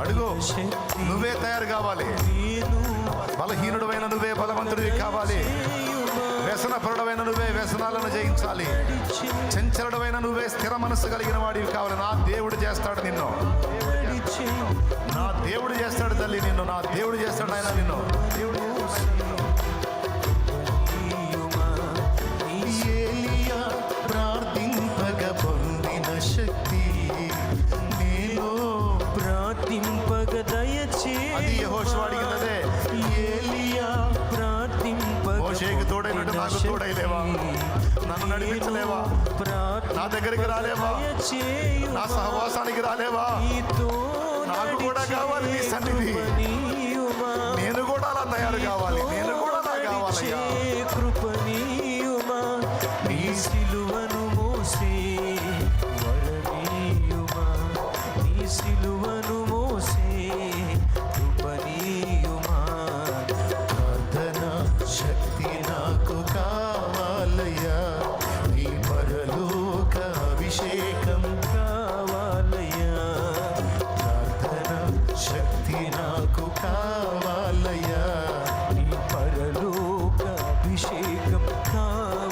అడుగు. నువ్వే తయారు కావాలి. బలహీనుడమైన నువ్వే బలవంతుడివి కావాలి. వ్యసనపరుడమైన నువ్వే వ్యసనాలను జయించాలి. చంచలడమైన నువ్వే స్థిర మనస్సు కలిగిన వాడివి కావాలి. నా దేవుడు చేస్తాడు నిన్ను. నా దేవుడు చేస్తాడు తల్లి నిన్ను. నా దేవుడు చేస్తాడు ఆయన నిన్ను. దేవుడు అది యహోశివాడికినదే ఏలియా ప్రార్థింప మోషేకి తోడైనట్టు నాకు తోడైలేవా నన్ను నడిపించలేవా? నా దగ్గరికి రాలేవా? నా సహవాసానికి రాలేవా? నాకు కూడా కావాలి నీ సన్నిధి. నేను కూడా అలా తయారు కావాలి. నేను కూడా అలా కావాలయ్యా. కృపణీయుమా నీ శిలు అభిషేకం కావాలయ్యా. ప్రార్థన శక్తి నాకు కావాలయ్యా. పరలోక అభిషేకం కావాలి